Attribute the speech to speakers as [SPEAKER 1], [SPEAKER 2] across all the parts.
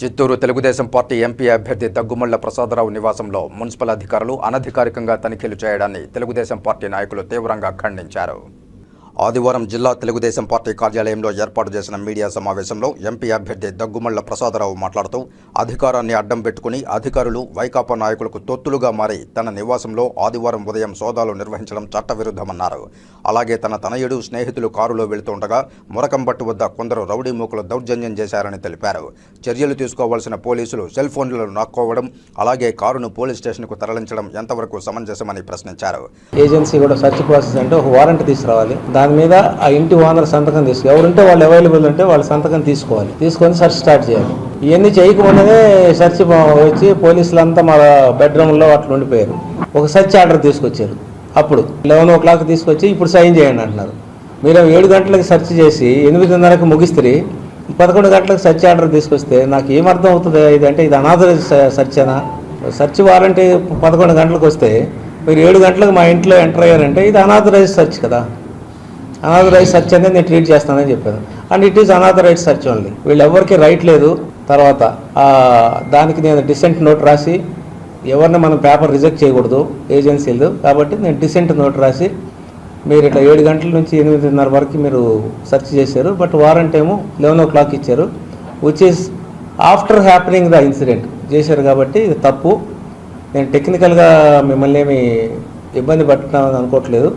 [SPEAKER 1] Chittoor Telugu Desam party MP అభ్యర్థి దగ్గుమళ్ళ ప్రసాదరావు నివాసంలో municipal అధికారులు అనధికారికంగా తనిఖీలు చేయడాన్ని తెలుగుదేశం పార్టీ నాయకులు తీవ్రంగా ఖండించారు. ఆదివారం జిల్లా తెలుగుదేశం పార్టీ కార్యాలయంలో ఏర్పాటు చేసిన మీడియా సమావేశంలో ఎంపీ అభ్యర్థి దగ్గుమళ్ళ ప్రసాదరావు మాట్లాడుతూ అధికారాన్ని అడ్డం పెట్టుకుని అధికారులు వైకాపా నాయకులకు తొత్తులుగా మారి తన నివాసంలో ఆదివారం ఉదయం సోదాలు నిర్వహించడం చట్టవిరుద్ధమన్నారు. అలాగే తన తనయుడు స్నేహితులు కారులో వెళుతుండగా మురకంబట్టు వద్ద కొందరు రౌడీ మూకలు దౌర్జన్యం చేశారని తెలిపారు. చర్యలు తీసుకోవాల్సిన పోలీసులు సెల్ ఫోన్లను నాక్కోవడం అలాగే కారును పోలీస్ స్టేషన్కు తరలించడం ఎంతవరకు సమంజసమని ప్రశ్నించారు.
[SPEAKER 2] ఏజెన్సీ కూడా సర్చ్ ప్రాసెస్ అంటే ఒక వారెంట్ తీసుకురావాలి. దాని మీద ఆ ఇంటి ఓనర్ సంతకం తీసుకో ఎవరుంటే వాళ్ళు అవైలబుల్ ఉంటే వాళ్ళ సంతకం తీసుకోవాలి. తీసుకొని సర్చ్ స్టార్ట్ చేయాలి. ఇవన్నీ చేయకుండానే సర్చ్ వచ్చి పోలీసులంతా మా బెడ్రూమ్లో అట్లా ఉండిపోయారు. ఒక సర్చ్ ఆర్డర్ తీసుకొచ్చారు. అప్పుడు లెవెన్ ఓ క్లాక్ తీసుకొచ్చి ఇప్పుడు సైన్ చేయండి అంటున్నారు. మీరు ఏడు గంటలకు సెర్చ్ చేసి ఎనిమిదిన్నరకు ముగిస్తే పదకొండు గంటలకు సెర్చ్ ఆర్డర్ తీసుకొస్తే నాకు ఏమర్థం అవుతుంది? ఇది అంటే ఇది అనాథరైజ్ సెర్చేనా సెర్చ్ వారంటీ పదకొండు గంటలకు వస్తే మీరు ఏడు గంటలకు మా ఇంట్లో ఎంటర్ అయ్యారంటే ఇది అనాథరైజ్ సెర్చ్ కదా. అనాథరైజ్ సర్చ్ అనేది నేను ట్రీట్ చేస్తానని చెప్పాను and it is unauthorised search only వీళ్ళు ఎవరికి రైట్ లేదు. తర్వాత దానికి నేను డిసెంట్ నోట్ రాసి ఎవరిని మనం పేపర్ రిజెక్ట్ చేయకూడదు ఏజెన్సీలు కాబట్టి నేను డిసెంట్ నోట్ రాసి మీరు ఇట్లా ఏడు గంటల నుంచి ఎనిమిదిన్నర వరకు మీరు సెర్చ్ చేశారు. బట్ వారంట్ ఏమో లెవెన్ ఓ క్లాక్ ఇచ్చారు. Which is after happening the incident చేశారు కాబట్టి ఇది తప్పు. నేను టెక్నికల్గా మిమ్మల్ని ఏమి ఇబ్బంది పట్టుకున్నామని అనుకోవట్లేదు.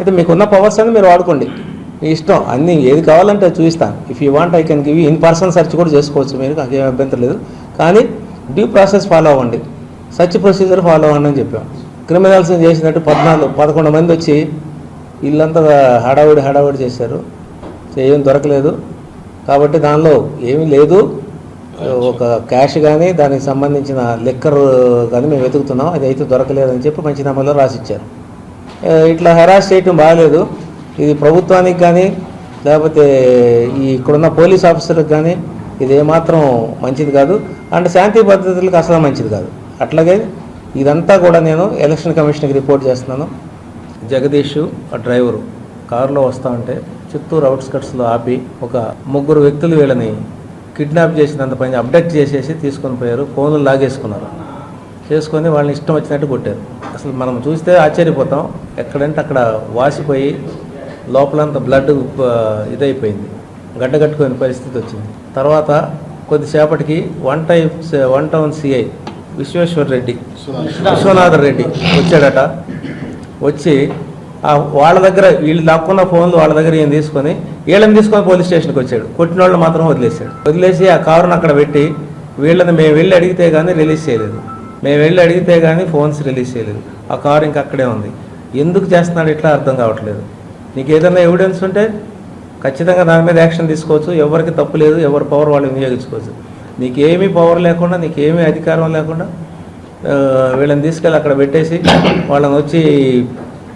[SPEAKER 2] అయితే మీకున్న పవర్స్ అని మీరు వాడుకోండి. మీ ఇష్టం అన్నీ ఏది కావాలంటే అది చూపిస్తాను. If you want I can give in person search కూడా చేసుకోవచ్చు మీరు నాకు ఏం అభ్యంతరం లేదు. కానీ డ్యూ ప్రాసెస్ ఫాలో అవ్వండి. సర్చ్ ప్రొసీజర్ ఫాలో అవ్వండి అని చెప్పాం. క్రిమినల్స్ చేసినట్టు పద్నాలుగు పదకొండు మంది వచ్చి ఇల్లంతా హడావుడి హడావుడి చేశారు. ఏం దొరకలేదు. కాబట్టి దానిలో ఏమీ లేదు. ఒక క్యాష్ కానీ దానికి సంబంధించిన లిక్కర్ కానీ మేము వెతుకుతున్నాం. అది అయితే దొరకలేదని చెప్పి పంచనామాలో రాసిచ్చారు. ఇట్లా హెరాస్ చేయటం బాగాలేదు. ఇది ప్రభుత్వానికి కానీ లేకపోతే ఈ ఇక్కడున్న పోలీస్ ఆఫీసర్లకు కానీ ఇది ఏమాత్రం మంచిది కాదు. అండ్ శాంతి భద్రతలకు అసలు మంచిది కాదు. అట్లాగే ఇదంతా కూడా నేను ఎలక్షన్ కమిషన్కి రిపోర్ట్ చేస్తున్నాను. జగదీష్ ఆ డ్రైవరు కారులో వస్తా ఉంటే చిత్తూరు అవుట్స్కట్స్లో ఆపి ఒక ముగ్గురు వ్యక్తులు వీళ్ళని కిడ్నాప్ చేసినంత పని అప్డేట్ చేసేసి తీసుకొని పోయారు. ఫోన్లు లాగేసుకున్నారు. చేసుకొని వాళ్ళని ఇష్టం వచ్చినట్టు కొట్టారు. అసలు మనం చూస్తే ఆశ్చర్యపోతాం. ఎక్కడంటే అక్కడ వాసిపోయి లోపలంతా బ్లడ్ ఇదైపోయింది. గడ్డగట్టుకునే పరిస్థితి వచ్చింది. తర్వాత కొద్దిసేపటికి one type one town CI Vishweshwar Reddy Vishwanatha Reddy వచ్చాడట. వచ్చి వాళ్ళ దగ్గర వీళ్ళు దాక్కున్న ఫోన్లు వాళ్ళ దగ్గర ఈయన తీసుకొని వీళ్ళని తీసుకొని పోలీస్ స్టేషన్కి వచ్చాడు. కొట్టిన వాళ్ళు మాత్రం వదిలేశాడు. వదిలేసి ఆ కారును అక్కడ పెట్టి వీళ్ళని మేము వెళ్ళి అడిగితే కానీ రిలీజ్ చేయలేదు. మేము వెళ్ళి అడిగితే కానీ ఫోన్స్ రిలీజ్ చేయలేదు. ఆ కారు ఇంకా అక్కడే ఉంది. ఎందుకు చేస్తున్నాడు ఇట్లా అర్థం కావట్లేదు. నీకు ఏదైనా ఎవిడెన్స్ ఉంటే ఖచ్చితంగా దాని మీద యాక్షన్ తీసుకోవచ్చు. ఎవరికి తప్పు లేదు ఎవరి పవర్ వాళ్ళు వినియోగించుకోవచ్చు. నీకేమీ పవర్ లేకుండా నీకేమీ అధికారం లేకుండా వీళ్ళని తీసుకెళ్ళి అక్కడ పెట్టేసి వాళ్ళని వచ్చి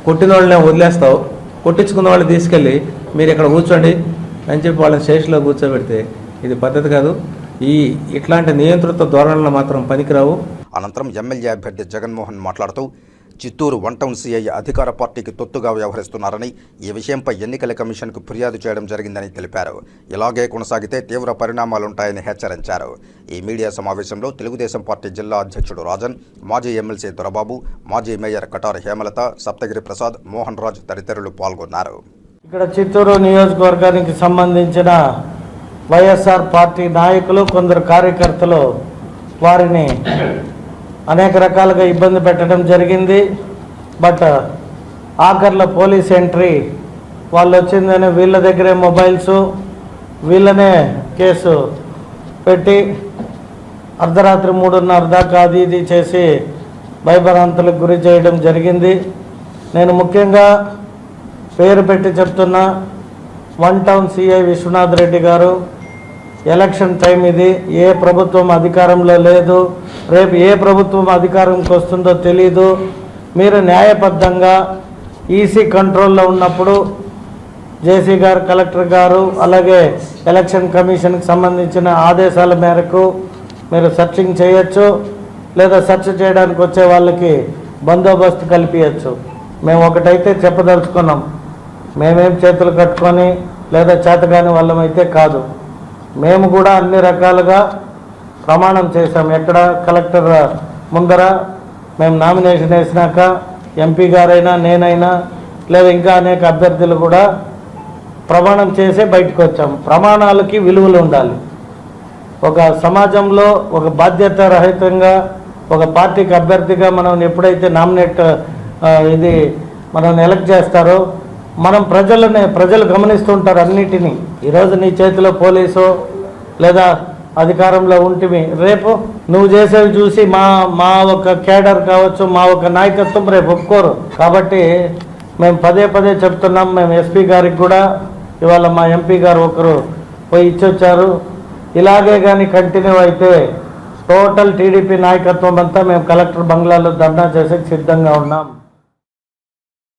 [SPEAKER 2] కొట్టిన వాళ్ళనే వదిలేస్తావు. కొట్టించుకున్న వాళ్ళని తీసుకెళ్ళి మీరు ఇక్కడ కూర్చోండి అని చెప్పి వాళ్ళని స్టేషన్లో కూర్చోబెడితే ఇది పద్ధతి కాదు. ఈ ఇట్లాంటి నియంత్రిత ధోరణులు మాత్రం పనికిరావు.
[SPEAKER 1] అనంతరం ఎమ్మెల్యే అభ్యర్థి జగన్మోహన్ మాట్లాడుతూ చిత్తూరు వన్ టౌన్ సీఐ అధికార పార్టీకి తొత్తుగా వ్యవహరిస్తున్నారని ఈ విషయంపై ఎన్నికల కమిషన్కు ఫిర్యాదు చేయడం జరిగిందని తెలిపారు. ఇలాగే కొనసాగితే తీవ్ర పరిణామాలుంటాయని హెచ్చరించారు. ఈ మీడియా సమావేశంలో తెలుగుదేశం పార్టీ జిల్లా అధ్యక్షుడు రాజన్ మాజీ ఎమ్మెల్సీ దొరబాబు మాజీ మేయర్ కటార్ హేమలత సప్తగిరి ప్రసాద్ మోహన్ రాజ్ తదితరులు పాల్గొన్నారు.
[SPEAKER 3] ఇక్కడ చిత్తూరు నియోజకవర్గానికి సంబంధించిన వైఎస్ఆర్ పార్టీ నాయకులు కొందరు కార్యకర్తలు వారిని అనేక రకాలుగా ఇబ్బంది పెట్టడం జరిగింది. బట్ ఆఖర్లో పోలీస్ ఎంట్రీ వాళ్ళు వచ్చిందని వీళ్ళ దగ్గరే మొబైల్స్ వీళ్ళనే కేసు పెట్టి అర్ధరాత్రి మూడున్నర దాకా అది ఇది చేసి భయభ్రాంతులకు గురి చేయడం జరిగింది. నేను ముఖ్యంగా పేరు పెట్టి చెప్తున్నా one town CI Vishwanath Reddy గారు ఎలక్షన్ టైం ఇది. ఏ ప్రభుత్వం అధికారంలో లేదు. రేపు ఏ ప్రభుత్వం అధికారంకి వస్తుందో తెలీదు. మీరు న్యాయబద్ధంగా ఈసీ కంట్రోల్లో ఉన్నప్పుడు జేసీ గారు కలెక్టర్ గారు అలాగే ఎలక్షన్ కమిషన్కి సంబంధించిన ఆదేశాల మేరకు మీరు సెర్చింగ్ చేయొచ్చు లేదా సెర్చ్ చేయడానికి వచ్చే వాళ్ళకి బందోబస్తు కల్పించచ్చు మేము ఒకటైతే చెప్పదలుచుకున్నాం. మేమేం చేతులు కట్టుకొని లేదా చేతగాని వాళ్ళమైతే కాదు. మేము కూడా అన్ని రకాలుగా ప్రమాణం చేశాం. ఎక్కడ కలెక్టర్ ముందర మేము నామినేషన్ వేసినాక ఎంపీ గారైనా నేనైనా లేదా ఇంకా అనేక అభ్యర్థులు కూడా ప్రమాణం చేసే బయటకు వచ్చాం. ప్రమాణాలకి విలువలు ఉండాలి. ఒక సమాజంలో ఒక బాధ్యత రహితంగా ఒక పార్టీకి అభ్యర్థిగా మనం ఎప్పుడైతే నామినేట్ ఇది మనం ఎలక్ట్ చేస్తారో మనం ప్రజలనే ప్రజలు గమనిస్తుంటారు అన్నిటినీ. ఈరోజు నీ చేతిలో పోలీసు లేదా అధికారంలో ఉంటివి. రేపు నువ్వు చేసేవి చూసి మా మా ఒక కేడర్ కావచ్చు మా ఒక నాయకత్వం రేపు ఒప్పుకోరు. కాబట్టి మేము పదే పదే చెప్తున్నాం. మేము ఎస్పీ గారికి కూడా ఇవాళ మా ఎంపీ గారు ఒకరు పోయి ఇచ్చొచ్చారు. ఇలాగే కానీ కంటిన్యూ అయితే టోటల్ టీడీపీ నాయకత్వం అంతా మేము కలెక్టర్ బంగ్లాలో ధర్నా చేసేకి సిద్ధంగా ఉన్నాం.